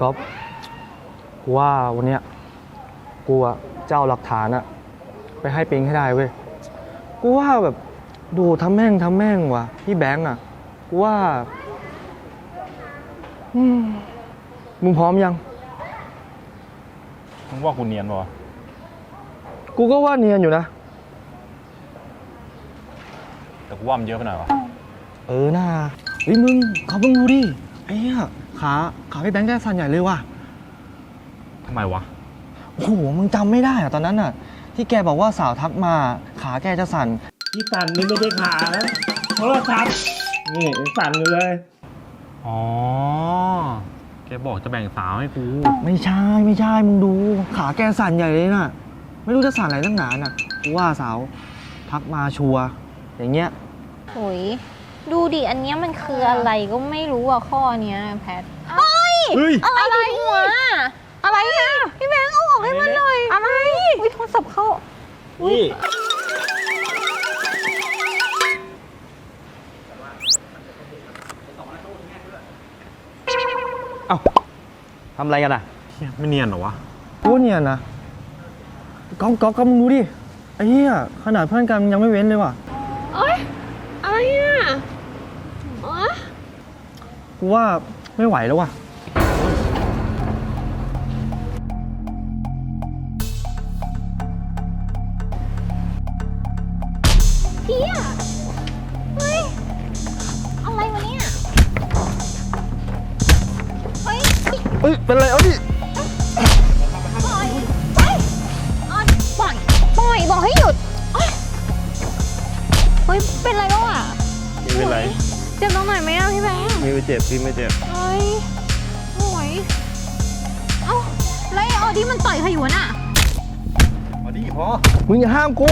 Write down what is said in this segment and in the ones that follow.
ก๊อฟกูว่าวันเนี้ยกูอะจะเอาหลักฐานอะไปให้ปิงให้ได้เว้ย กูว่าแบบดูทำแม่งทำแม่งว่ะพี่แบงค์อะกูว่าอืมมึงพร้อมยัง มึงว่ากูเนียนปะวะกูก็ว่าเนียนอยู่นะ แต่กูว่ามันเยอะไปหน่อยวะ เออน่าเฮ้ยมึงเขาเพิ่งดูดิไอ้เหี้ย ขาขาพี่แบงค์แกสั่นใหญ่เลยว่ะทำไมวะ โอ้โห มึงจำไม่ได้อะตอนนั้นอะที่แกบอกว่าสาวทักมา ขาแกจะสั่น ที่สั่นนี่ไม่ใช่ขานะโทรศัพท์นี่ยังสั่นอยู่เลย อ๋อ แกบอกจะแบ่งสาวให้กู ไม่ใช่ไม่ใช่ มึงดู ขาแกสั่นใหญ่เลยน่ะ ไม่รู้จะสั่นอะไรตั้งนานน่ะกูว่าสาวทักมาชัวร์อย่างเงี้ย โอ้ย ดูดิ อันเนี้ยมันคืออะไรก็ไม่รู้อะข้อเนี้ยแพทเฮ้ย เฮ้ยอะไรหัว อะไรอะพี่แบงค์เอาออกให้มันหน่อย อะไร อุ้ยโทรศัพท์เข้า นี่ เอ้าทำอะไรกันอะเหี้ยไม่เนียนเหรอวะ กูว่าเนี่ยนะก๊อกก๊อกก็มึงดูดิไอ้เหี้ยขนาดเพื่อนกันยังไม่เว้นเลยว่ะ เอ้ย อะไรอะอ๋อ กูว่าไม่ไหวแล้วว่ะเพี้ยเฮ้ย อะไรวะเนี่ย เฮ้ยเอ้ย เป็นไรเอาดิปล่อยไปออนปล่อยปล่อย บอกให้หยุดเอ้ยเฮ้ย เป็นไรบ้างอะ ไม่เป็นไรเจ็บตรงไหนไหมอะพี่แบงค์ไม่เจ็บพี่ไม่เจ็บเฮ้ยโอ้ยเอ้าแล้วไอ้ออดี้มันต่อยใครอยู่วะน่ะพอดีพอมึงอย่าห้ามกู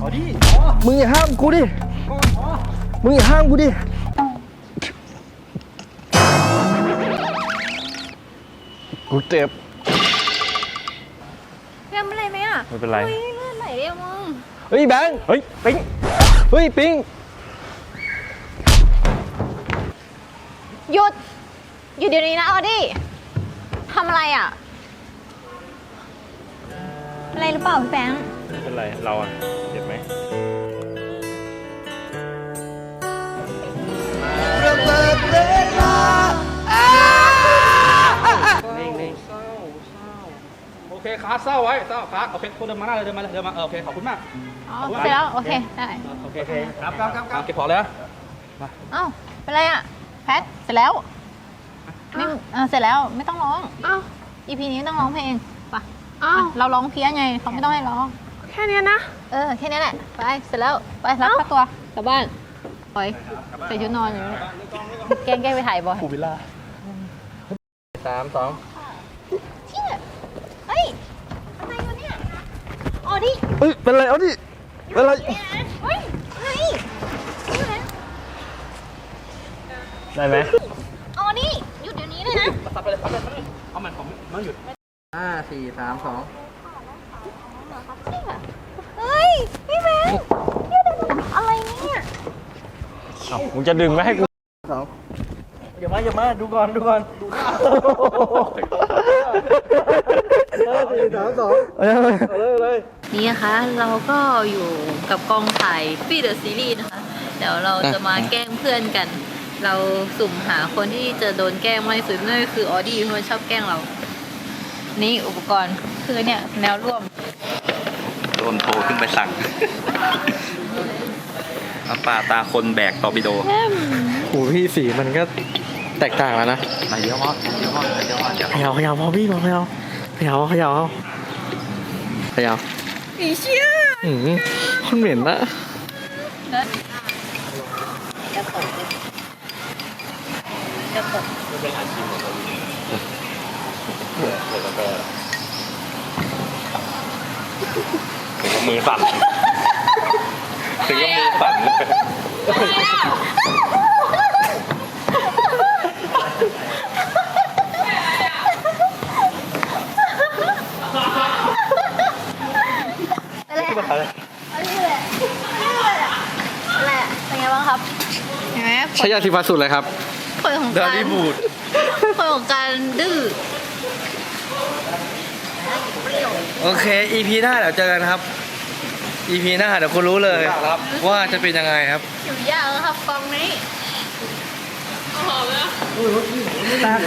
พอดีพอมึงอย่าห้ามกูดิ พอพอมึงอย่าห้ามกูดิ กูเจ็บแบงค์เป็นไรไหมอะไม่เป็นไรเฮ้ยเลือดไหลเลยอะมึง เฮ้ยแบงค์ เฮ้ย ปิ๊ง เฮ้ย ปิง หยุด หยุดเดี๋ยวนี้นะออดี้ทำอะไรอะ อะไรหรือเปล่าพี่แบงค์ไม่เป็นไร เราอะเจ็บไหมโอเคขาเศร้าไว้เศร้าขาโอเคคนเดินมาหน้าเลยเดินมาเลยเดินมาเออโอเคขอบคุณมาก อ๋อเสร็จแล้ว โอเค ได้ โอเคครับครับครับครับเก็บของเลยนะเอ้า เป็นไรอะแพทเสร็จแล้วไม่เออเสร็จแล้วไม่ต้องร้อง อ้าว อีพีนี้ไม่ต้องร้องเพลงไปอ้าว เราร้องเพี้ยนไงเขาไม่ต้องให้ร้อง แค่เนี้ยนะ เออแค่นี้แหละ ไปเสร็จแล้วไปรับค่าตัวกลับบ้านปล่อยใส่ชุดนอนอยู่เนี่ยแกล้งแกล้งไปถ่ายบอยกูวิลล่าสามสองเชี่ยเฮ้ยอะไรวะเนี่ย อ๋อดิเฮ้ย เป็นไร เอาดิเป็นไร เฮ้ยเฮ้ยนี่นะ ได้ไหมอ๋อนี่หยุดเดี๋ยวนี้เลยนะตัดไปเลยตัดไปเลยเอามันผมมันหยุดห้าสี่สามสองเฮ้ยพี่แม่อะไรเนี่ยเอ้ามึงจะดึงไม่ให้กูอย่ามาอย่ามาดูก่อนดูก่อนดูห้าสี่สามสองเอาเลยเอาเลยเอาเลยนี่นะคะเราก็อยู่กับกองถ่ายฟีเดอร์ซีรีส์นะคะ เดี๋ยวเราจะมาแกล้งเพื่อนกัน เราสุ่มหาคนที่จะโดนแกล้งมากที่สุดนั่นก็คือออดี้เพราะมันชอบแกล้งเรา นี่อุปกรณ์คือเนี่ยแนวร่วม โดนโทรขึ้นไปสั่ง น้ำปลาตาคนแบกตอร์ปิโดโอ้พี่สีมันก็แตกต่างแล้วนะมาเยอะมากเยอะมากเยอะมากเยอะเขยาวขยาวพอพี่พอขยาวขยาวขยาวขยาวอีเชี่ยอืมคนเหม็นนะจะตกจะตก ถึงกับมือสั่นถึงกับมือสั่นอะไรเป็นไงบ้างครับเห็นไหมใช้ยาสีฟันสูตรอะไรครับผลของดาการรี่บูดคนของการดื้อ โอเค EP หน้าเดี๋ยวเจอกันครับ EP หน้าเดี๋ยวคุณรู้เลย ว่าจะเป็นยังไงครับอยู่ยากแล้วครับกองนี้แตก